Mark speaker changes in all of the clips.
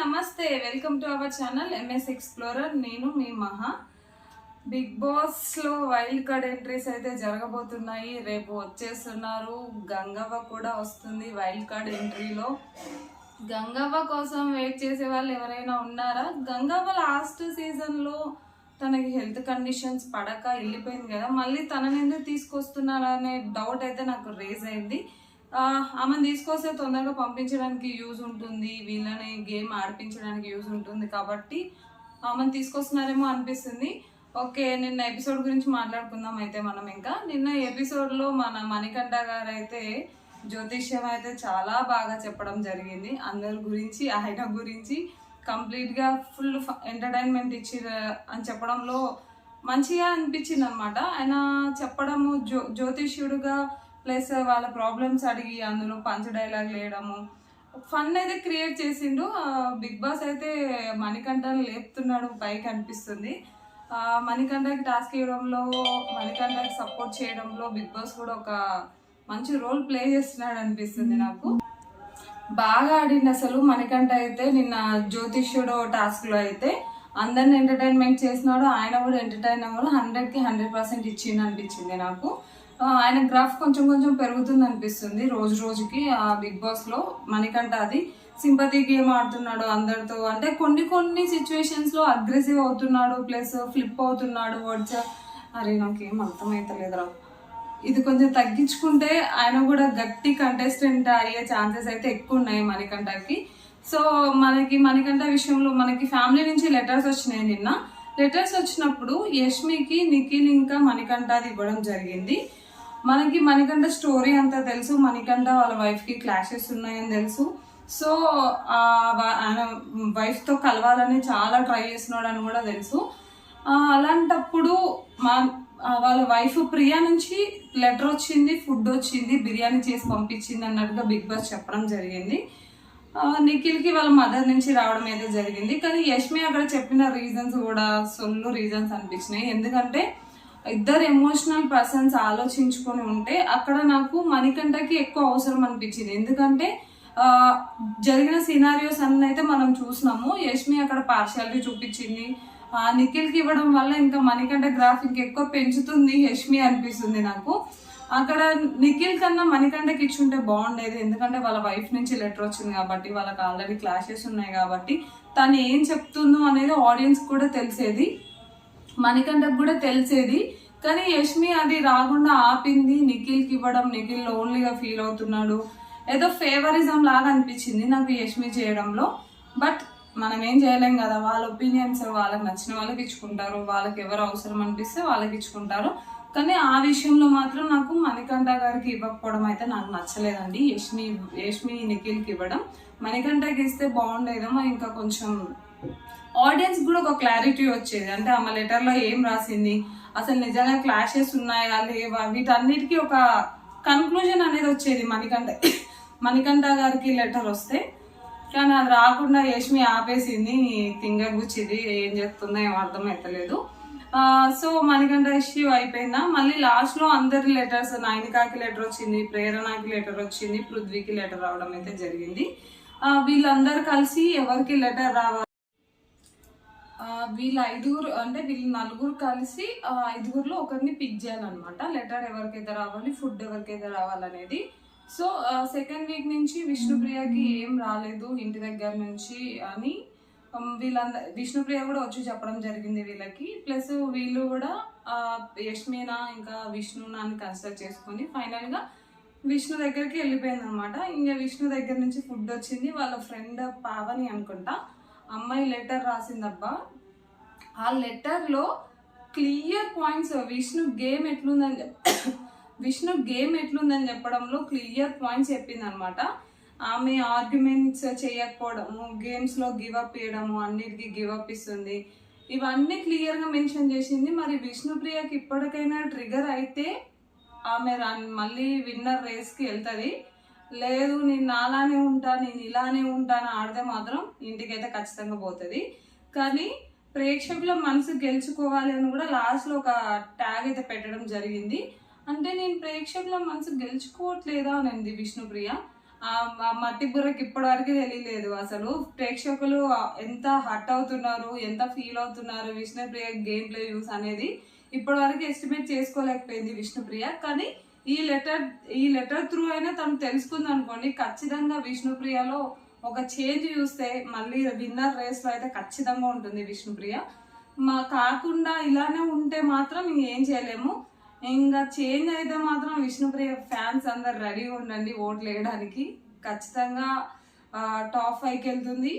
Speaker 1: నమస్తే welcome to our channel MS explorer నేను మీ మహా. బిగ్ బాస్లో వైల్డ్ కార్డ్ ఎంట్రీస్ అయితే జరగబోతున్నాయి. రేపు వచ్చేస్తున్నారు. గంగవ్వ కూడా వస్తుంది వైల్డ్ కార్డ్ ఎంట్రీలో. గంగవ్వ కోసం వెయిట్ చేసే వాళ్ళు ఎవరైనా ఉన్నారా? గంగవ్వ లాస్ట్ సీజన్లో తనకి హెల్త్ కండిషన్స్ పడక వెళ్ళిపోయింది కదా. మళ్ళీ తనని ఎందుకు తీసుకొస్తున్నారా అనే డౌట్ అయితే నాకు రేజ్ అయింది. ఆమెను తీసుకొస్తే తొందరగా పంపించడానికి యూజ్ ఉంటుంది. వీళ్ళని గేమ్ ఆడిపించడానికి యూజ్ ఉంటుంది కాబట్టి ఆమెను తీసుకొస్తున్నారేమో అనిపిస్తుంది. ఓకే నిన్న ఎపిసోడ్ గురించి మాట్లాడుకుందాం అయితే మనం ఇంకా. నిన్న ఎపిసోడ్లో మన మణికంఠ గారు అయితే జ్యోతిష్యం అయితే చాలా బాగా చెప్పడం జరిగింది. అందరి గురించి ఆయన గురించి కంప్లీట్గా ఫుల్ ఎంటర్టైన్మెంట్ ఇచ్చి అని చెప్పడంలో మంచిగా అనిపించింది అనమాట ఆయన చెప్పడము జ్యో జ్యోతిష్యుడుగా ప్లస్ వాళ్ళ ప్రాబ్లమ్స్ అడిగి అందులో పంచ డైలాగ్ వేయడము ఫన్ అయితే క్రియేట్ చేసిండు. బిగ్ బాస్ అయితే మణికంఠను లేపుతున్నాడు పైకి అనిపిస్తుంది. మణికంఠకి టాస్క్ ఇవ్వడంలో మణికంఠకి సపోర్ట్ చేయడంలో బిగ్ బాస్ కూడా ఒక మంచి రోల్ ప్లే చేస్తున్నాడు అనిపిస్తుంది నాకు. బాగా ఆడింది అసలు మణికంఠ అయితే నిన్న జ్యోతిష్యుడు టాస్క్లో అయితే. అందరిని ఎంటర్టైన్మెంట్ చేసినాడు. ఆయన కూడా ఎంటర్టైన్ అవ్వడం. హండ్రెడ్కి హండ్రెడ్ పర్సెంట్ ఇచ్చింది అనిపించింది నాకు. ఆయన గ్రాఫ్ కొంచెం కొంచెం పెరుగుతుంది అనిపిస్తుంది రోజు రోజుకి ఆ బిగ్ బాస్లో. అది. సింపతి గేమ్ ఆడుతున్నాడు అందరితో. అంటే కొన్ని కొన్ని సిచ్యువేషన్స్లో అగ్రెసివ్ అవుతున్నాడు ప్లస్ ఫ్లిప్ అవుతున్నాడు వర్డ్స్ అరే నాకేం అర్థమైతలేదురా. ఇది కొంచెం తగ్గించుకుంటే ఆయన కూడా గట్టి కంటెస్టెంట్ అయ్యే ఛాన్సెస్ అయితే ఎక్కువ ఉన్నాయి మణికంఠకి. సో మనకి మణికంఠ విషయంలో మనకి ఫ్యామిలీ నుంచి లెటర్స్ వచ్చినాయి నిన్న. లెటర్స్ వచ్చినప్పుడు యష్మికి నిఖిల్ ఇంకా మణికంఠ అది ఇవ్వడం జరిగింది. మనకి మణికంఠ స్టోరీ అంతా తెలుసు. మణికంఠ వాళ్ళ వైఫ్కి క్లాషెస్ ఉన్నాయని తెలుసు. సో ఆ ఆయన వైఫ్తో కలవాలని చాలా ట్రై చేస్తున్నాడు అని కూడా తెలుసు. అలాంటప్పుడు మా వాళ్ళ వైఫ్ ప్రియా నుంచి లెటర్ వచ్చింది ఫుడ్ వచ్చింది బిర్యానీ చేసి పంపించింది అన్నట్టుగా బిగ్ బాస్ చెప్పడం జరిగింది. నిఖిల్కి వాళ్ళ మదర్ నుంచి రావడం అయితే జరిగింది. కానీ యష్మి అక్కడ చెప్పిన రీజన్స్ కూడా సొల్లు రీజన్స్ అనిపించినాయి. ఎందుకంటే ఇద్దరు ఎమోషనల్ పర్సన్స్ ఆలోచించుకొని ఉంటే అక్కడ నాకు మణికంఠకి ఎక్కువ అవసరం అనిపించింది. ఎందుకంటే జరిగిన సినారియోస్ అన్ని అయితే మనం చూసినాము. యష్మి అక్కడ పార్షియాలిటీ చూపించింది. ఆ, నిఖిల్కి ఇవ్వడం వల్ల ఇంకా మణికంఠ గ్రాఫ్ ఇంకా ఎక్కువ పెంచుతుంది యష్మి అనిపిస్తుంది నాకు. అక్కడ నిఖిల్ కన్నా మణికంఠకి ఇచ్చుంటే బాగుండేది. ఎందుకంటే వాళ్ళ వైఫ్ నుంచి లెటర్ వచ్చింది కాబట్టి వాళ్ళకి ఆల్రెడీ క్లాషెస్ ఉన్నాయి కాబట్టి తను ఏం చెప్తుందో అనేది ఆడియన్స్ కూడా తెలిసేది. మణికంఠకు కూడా తెలిసేది. కానీ యష్మి అది రాకుండా ఆపింది. నిఖిల్కి ఇవ్వడం నిఖిల్ లోన్లీగా ఫీల్ అవుతున్నాడు. ఏదో ఫేవరిజం లాగా అనిపించింది నాకు యష్మి చేయడంలో. బట్ మనం ఏం చేయలేం కదా వాళ్ళ ఒపీనియన్స్ వాళ్ళకి నచ్చిన వాళ్ళకి ఇచ్చుకుంటారు. వాళ్ళకి ఎవరు అవసరం అనిపిస్తే వాళ్ళకి ఇచ్చుకుంటారు. కానీ ఆ విషయంలో మాత్రం నాకు మణికంఠ గారికి ఇవ్వకపోవడం అయితే నాకు నచ్చలేదండి. యష్మి యష్మి నిఖిల్కి ఇవ్వడం. మణికంఠకి ఇస్తే బాగుండేదేమో ఇంకా కొంచెం ఆడియన్స్ కూడా ఒక క్లారిటీ వచ్చేది. అంటే ఆమె లెటర్లో ఏం రాసింది? అసలు నిజంగా క్లాషెస్ ఉన్నాయా? లేవా? వీటన్నిటికీ ఒక కన్క్లూజన్ అనేది వచ్చేది మణికంఠ. మణికంఠ గారికి లెటర్ వస్తే కానీ అది రాకుండా యష్మి ఆపేసింది తింగగుచ్చిది ఏం చెప్తుందో ఏం అర్థమవుతలేదు సో మణికంఠ ఇష్యూ అయిపోయిందా? మళ్ళీ లాస్ట్లో అందరి లెటర్స్ నైనికాకి లెటర్ వచ్చింది ప్రేరణకి లెటర్ వచ్చింది పృథ్వీకి లెటర్ రావడం అయితే జరిగింది. వీళ్ళందరూ కలిసి ఎవరికి లెటర్ రావాలి? వీళ్ళ ఐదుగురు అంటే వీళ్ళ నలుగురు కలిసి ఐదుగురులో ఒకరిని పిక్ చేయాలన్నమాట. లెటర్ ఎవరికైతే రావాలి ఫుడ్ ఎవరికైతే రావాలనేది. సో సెకండ్ వీక్ నుంచి విష్ణుప్రియకి ఏం రాలేదు ఇంటి దగ్గర నుంచి అని. ఉమ్, వీళ్ళందరూ విష్ణుప్రియ కూడా వచ్చి చెప్పడం జరిగింది వీళ్ళకి. ప్లస్ వీళ్ళు కూడా యష్మినా ఇంకా విష్ణునా అని కన్సిడర్ చేసుకొని ఫైనల్గా విష్ణు దగ్గరికి వెళ్ళిపోయింది అనమాట ఇంకా విష్ణు దగ్గర నుంచి ఫుడ్ వచ్చింది. వాళ్ళ ఫ్రెండ్ పావని అనుకుంటా. అమ్మాయి లెటర్ రాసిందబ్బా. ఆ లెటర్లో క్లియర్ పాయింట్స్ విష్ణు గేమ్ ఎట్లుందని చెప్ విష్ణు గేమ్ ఎట్లుందని చెప్పడంలో క్లియర్ పాయింట్స్ చెప్పిందనమాట. ఆమె ఆర్గ్యుమెంట్స్ చేయకపోవడము గేమ్స్లో గివప్ ఇవ్వడము అన్నిటికీ గివ్ అప్ ఇస్తుంది. ఇవన్నీ క్లియర్గా మెన్షన్ చేసింది. మరి విష్ణుప్రియకి ఇప్పటికైనా ట్రిగర్ అయితే ఆమె రన్- మళ్ళీ విన్నర్ రేస్కి వెళ్తుంది. లేదు నేను నాలానే ఉంటా నేను ఇలానే ఉంటాను ఆడితే మాత్రం ఇంటికైతే ఖచ్చితంగా పోతుంది. కానీ ప్రేక్షకుల మనసు గెలుచుకోవాలి అని కూడా లాస్ట్లో ఒక ట్యాగ్ అయితే పెట్టడం జరిగింది. అంటే నేను ప్రేక్షకుల మనసు గెలుచుకోవట్లేదా అనింది విష్ణుప్రియ. మట్టి బుర్రకి ఇప్పటివరకు తెలియలేదు అసలు. ప్రేక్షకులు ఎంత హట్ అవుతున్నారు ఎంత ఫీల్ అవుతున్నారు విష్ణుప్రియ గేమ్ ప్లే వ్యూస్ అనేది ఇప్పటివరకు ఎస్టిమేట్ చేసుకోలేకపోయింది విష్ణుప్రియ. కానీ ఈ లెటర్ ఈ లెటర్ త్రూ అయినా తను తెలుసుకుంది అనుకోండి ఖచ్చితంగా విష్ణుప్రియలో ఒక చేంజ్ చూస్తే మళ్ళీ విన్నర్ రేస్లో అయితే ఖచ్చితంగా ఉంటుంది విష్ణుప్రియ. మా కాకుండా ఇలానే ఉంటే మాత్రం ఏం చేయలేము. ఇంకా చేంజ్ అయితే మాత్రం విష్ణుప్రియ ఫ్యాన్స్ అందరు రెడీగా ఉండండి ఓట్లు వేయడానికి. ఖచ్చితంగా టాప్ ఫైవ్కి వెళ్తుంది.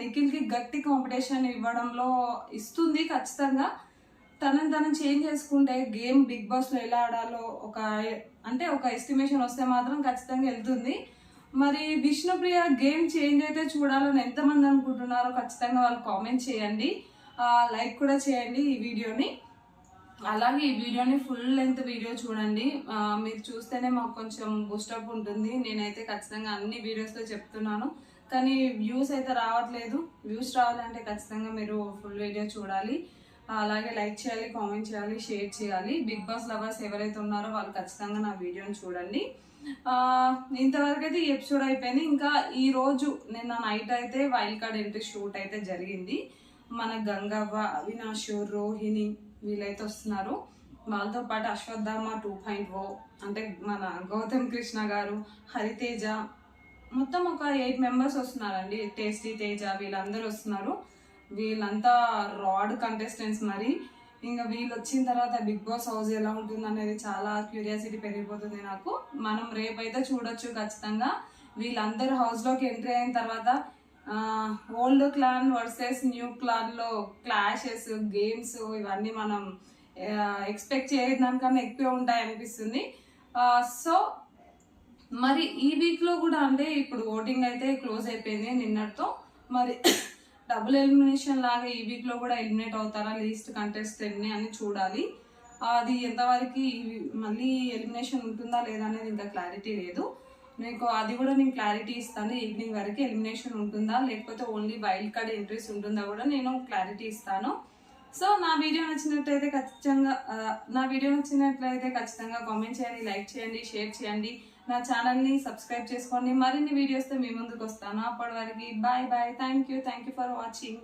Speaker 1: నిఖిల్కి గట్టి కాంపిటీషన్ ఇవ్వడంలో ఇస్తుంది ఖచ్చితంగా. తనని తను చేంజ్ చేసుకుంటే గేమ్ బిగ్ బాస్లో ఎలా ఆడాలో ఒక అంటే ఒక ఎస్టిమేషన్ వస్తే మాత్రం ఖచ్చితంగా వెళ్తుంది. మరి విష్ణుప్రియ గేమ్ చేంజ్ అయితే చూడాలని ఎంతమంది అనుకుంటున్నారో ఖచ్చితంగా వాళ్ళు కామెంట్ చేయండి. లైక్ కూడా చేయండి ఈ వీడియోని. అలాగే ఈ వీడియోని ఫుల్ లెంత్ వీడియో చూడండి. మీరు చూస్తేనే మాకు కొంచెం బూస్టప్ ఉంటుంది. నేనైతే ఖచ్చితంగా అన్ని వీడియోస్లో చెప్తున్నాను. కానీ వ్యూస్ అయితే రావట్లేదు. వ్యూస్ రావాలంటే ఖచ్చితంగా మీరు ఫుల్ వీడియో చూడాలి. అలాగే లైక్ చేయాలి కామెంట్ చేయాలి షేర్ చేయాలి. బిగ్ బాస్ లవర్స్ ఎవరైతే ఉన్నారో వాళ్ళు ఖచ్చితంగా నా వీడియోని చూడండి. ఇంతవరకు అయితే ఈ ఎపిసోడ్ అయిపోయింది. ఇంకా ఈ రోజు నిన్న నైట్ అయితే వైల్డ్ కార్డ్ ఎంట్రీ షూట్ అయితే జరిగింది. మన గంగవ్వ అవినాష్ రోహిణి వీళ్ళైతే వస్తున్నారు. వాళ్ళతో పాటు అశ్వత్థామ టూ పాయింట్ ఓ అంటే మన గౌతమ్ కృష్ణ గారు హరితేజ మొత్తం ఒక ఎయిట్ మెంబర్స్ వస్తున్నారండి. టేస్టీ తేజ వీళ్ళందరూ వస్తున్నారు. వీళ్ళంతా రాడ్ కంటెస్టెంట్స్ మరి. ఇంకా వీళ్ళు వచ్చిన తర్వాత బిగ్ బాస్ హౌస్ ఎలా ఉంటుంది అనేది చాలా క్యూరియాసిటీ పెరిగిపోతుంది నాకు. మనం రేపైతే చూడొచ్చు ఖచ్చితంగా. వీళ్ళందరూ హౌస్లోకి ఎంట్రీ అయిన తర్వాత ఓల్డ్ క్లాన్ వర్సెస్ న్యూ క్లాన్లో క్లాషెస్ గేమ్స్ ఇవన్నీ మనం ఎక్స్పెక్ట్ చేయడానికన్నా ఎక్కువ ఉంటాయి అనిపిస్తుంది సో మరి ఈ వీక్లో కూడా అంటే ఇప్పుడు ఓటింగ్ అయితే క్లోజ్ అయిపోయింది నిన్నటితో. మరి డబుల్ ఎలిమినేషన్ లాగా ఈ వీక్లో కూడా ఎలిమినేట్ అవుతారా? లీస్ట్ కంటెస్ట్ని అని చూడాలి. అది ఎంతవరకు మళ్ళీ ఎలిమినేషన్ ఉంటుందా లేదా అనేది ఇంకా క్లారిటీ లేదు. మీకు అది కూడా నేను క్లారిటీ ఇస్తాను. ఈవినింగ్ వరకు ఎలిమినేషన్ ఉంటుందా? లేకపోతే ఓన్లీ వైల్డ్ కార్డ్ ఎంట్రీస్ ఉంటుందా కూడా నేను క్లారిటీ ఇస్తాను. సో నా వీడియో నచ్చినట్లయితే ఖచ్చితంగా నా వీడియో నచ్చినట్లయితే ఖచ్చితంగా కామెంట్ చేయండి లైక్ చేయండి షేర్ చేయండి. నా ఛానల్ని సబ్స్క్రైబ్ చేసుకోండి. మరిన్ని వీడియోస్తో మీ ముందుకు వస్తాను. అప్పటి వరకు bye bye thank you thank you for watching